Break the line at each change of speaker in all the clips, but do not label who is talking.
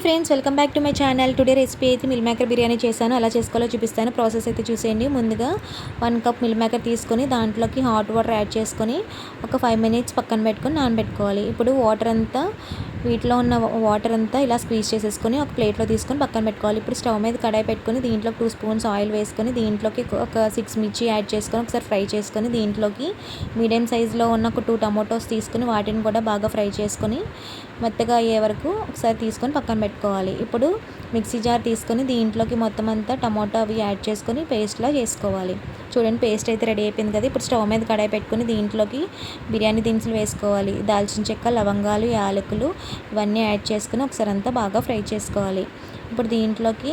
Hi friends welcome back to my channel today recipe అయితే meal maker biryani చేశాను. అలా చేసుకోవాలో చూపిస్తాను. ప్రాసెస్ అయితే చూసేయండి. ముందుగా వన్ కప్ మిల్ మేకర్ తీసుకొని దాంట్లోకి హాట్ వాటర్ యాడ్ చేసుకొని ఒక ఫైవ్ మినిట్స్ పక్కన పెట్టుకొని నానబెట్టుకోవాలి. ఇప్పుడు వాటర్ అంతా వీటిలో ఉన్న వాటర్ అంతా ఇలా స్క్వీజ్ చేసేసుకొని ఒక ప్లేట్లో తీసుకొని పక్కన పెట్టుకోవాలి. ఇప్పుడు స్టవ్ మీద కడాయి పెట్టుకొని దీంట్లో టూ స్పూన్స్ ఆయిల్ వేసుకొని దీంట్లోకి ఒక సిక్స్ మిర్చి యాడ్ చేసుకొని ఒకసారి ఫ్రై చేసుకొని దీంట్లోకి మీడియం సైజులో ఉన్న ఒక టూ టమాటోస్ తీసుకొని వాటిని కూడా బాగా ఫ్రై చేసుకొని మెత్తగా అయ్యే వరకు ఒకసారి తీసుకొని పక్కన పెట్టుకోవాలి. ఇప్పుడు మిక్సీ జార్ తీసుకొని దీంట్లోకి మొత్తం అంతా టమాటో అవి యాడ్ చేసుకొని పేస్ట్లా చేసుకోవాలి. చూడండి పేస్ట్ అయితే రెడీ అయిపోయింది కదా. ఇప్పుడు స్టవ్ మీద కడాయి పెట్టుకుని దీంట్లోకి బిర్యానీ దినుసులు వేసుకోవాలి. దాల్చిన చెక్క లవంగాలు యాలకులు ఇవన్నీ యాడ్ చేసుకుని ఒకసారి అంతా బాగా ఫ్రై చేసుకోవాలి. ఇప్పుడు దీంట్లోకి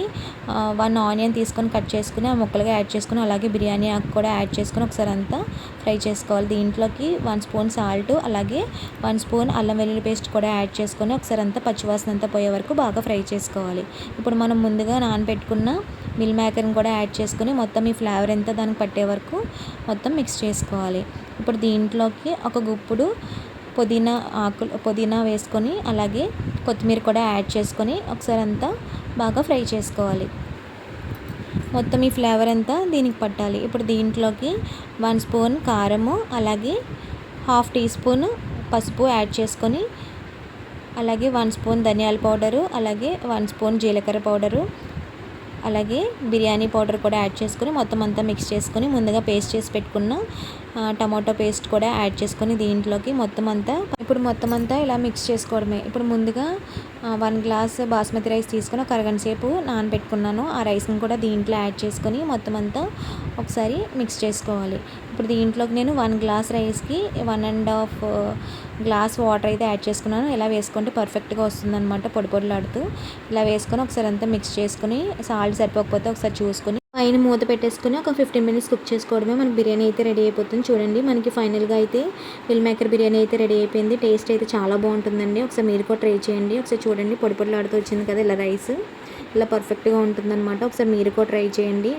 వన్ ఆనియన్ తీసుకొని కట్ చేసుకుని ఆ ముక్కలుగా యాడ్ చేసుకుని అలాగే బిర్యానీ ఆకు కూడా యాడ్ చేసుకొని ఒకసారి అంతా ఫ్రై చేసుకోవాలి. దీంట్లోకి వన్ స్పూన్ సాల్ట్ అలాగే వన్ స్పూన్ అల్లం వెల్లుల్లి పేస్ట్ కూడా యాడ్ చేసుకొని ఒకసారి అంతా పచ్చివాసన అంతా పోయే వరకు బాగా ఫ్రై చేసుకోవాలి. ఇప్పుడు మనం ముందుగా నానబెట్టుకున్న మిల్ మేకర్ని కూడా యాడ్ చేసుకుని మొత్తం ఈ ఫ్లేవర్ ఎంత దానికి పట్టే వరకు మొత్తం మిక్స్ చేసుకోవాలి. ఇప్పుడు దీంట్లోకి ఒక గుప్పుడు పుదీనా ఆకులు పుదీనా వేసుకొని అలాగే కొత్తిమీర కూడా యాడ్ చేసుకొని ఒకసారి అంతా బాగా ఫ్రై చేసుకోవాలి. మొత్తం ఈ ఫ్లేవర్ అంతా దీనికి పట్టాలి. ఇప్పుడు దీంట్లోకి వన్ స్పూన్ కారము అలాగే హాఫ్ టీ స్పూన్ పసుపు యాడ్ చేసుకొని అలాగే వన్ స్పూన్ ధనియాల పౌడరు అలాగే వన్ స్పూన్ జీలకర్ర పౌడరు అలాగే బిర్యానీ పౌడర్ కూడా యాడ్ చేసుకొని మొత్తం అంతా మిక్స్ చేసుకొని ముందుగా పేస్ట్ చేసి పెట్టుకున్న టమాటో పేస్ట్ కూడా యాడ్ చేసుకొని దీంట్లోకి మొత్తం అంతా ఇప్పుడు మొత్తం అంతా ఇలా మిక్స్ చేసుకోవడమే. ఇప్పుడు ముందుగా వన్ గ్లాస్ బాస్మతి రైస్ తీసుకొని ఒక అరగంట సేపు నానబెట్టుకున్నాను. ఆ రైస్ని కూడా దీంట్లో యాడ్ చేసుకొని మొత్తం అంతా ఒకసారి మిక్స్ చేసుకోవాలి. ఇప్పుడు దీంట్లోకి నేను వన్ గ్లాస్ రైస్కి one and half glass water అయితే యాడ్ చేసుకున్నాను. ఇలా వేసుకుంటే పర్ఫెక్ట్గా వస్తుందన్నమాట పొడి పొడిలాడుతూ. ఇలా వేసుకొని ఒకసారి అంతా మిక్స్ చేసుకుని సాల్ట్ సరిపోకపోతే ఒకసారి చూసుకొని పైన మూత పెట్టేసుకొని ఒక ఫిఫ్టీన్ మినిట్స్ కుక్ చేసుకోవడమే. మనకి బిర్యానీ అయితే రెడీ అయిపోతుంది. చూడండి మనకి ఫైనల్గా అయితే మిల్ మేకర్ బిర్యానీ అయితే రెడీ అయిపోయింది. టేస్ట్ అయితే చాలా బాగుంటుందండి. ఒకసారి మీరు కూడా ట్రై చేయండి. ఒకసారి చూడండి పొడి పొడిలాడుతూ వచ్చింది కదా ఇలా రైస్ ఇలా పర్ఫెక్ట్గా ఉంటుందన్నమాట. ఒకసారి మీరు కూడా ట్రై చేయండి.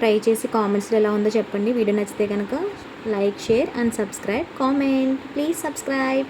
ట్రై చేసి కామెంట్స్లో ఎలా ఉందో చెప్పండి. వీడియో నచ్చితే కనుక like share and subscribe comment please subscribe